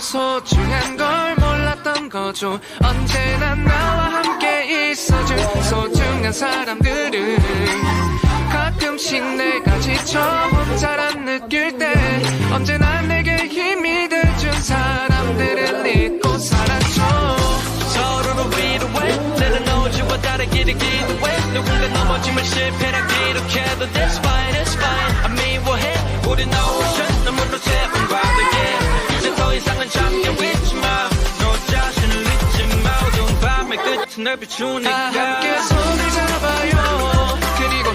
소중한 걸 몰랐던 거죠. 언제나 나와 함께 있어줄 소중한 사람들은 가끔씩 내가 지쳐 혼자란 느낄 때 언제나 내게 힘이 돼준 사람들을 잊고 살았죠. 서로를 위로해. 내는 오지와 다르기를 기도해. 누군가 넘어지면 실패라 기록해도 That's fine, that's fine. 안 미워해. 우린 ocean 너무나 새운 과도에 널 비추니까 다 함께 손을 잡아요. 그리고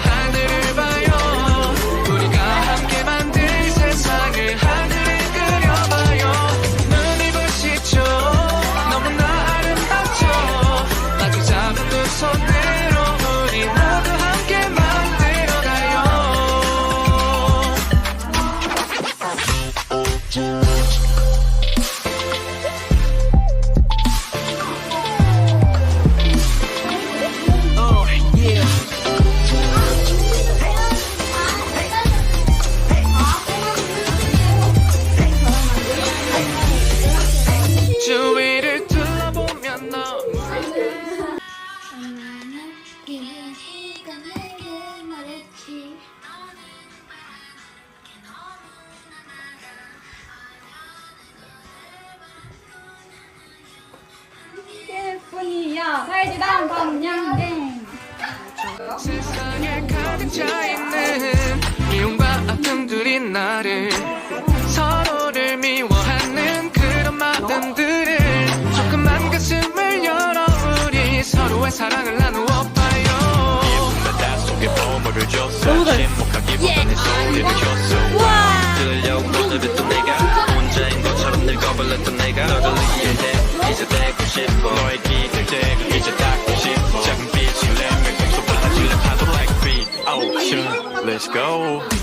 말했지 예쁜이야 살지당 밤양갱. 세상에 가득 차있는 미움과 아픔들이 나를 서로를 미워하는 그런 마음들을 조금만 가슴을 열어 우리 서로의 사랑을 바다 속에 보물을 줬어 침묵하기보다는 소리를 줬어 들으려고 오늘했던 내가 혼자인 것처럼 늙어버렸던 내가 너를 이해해 이제 되고 싶어 너의 기댈 때 이제 닿고 싶어 작은 빛이 내면 쏟아질래 파도 like free ocean let's go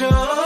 show.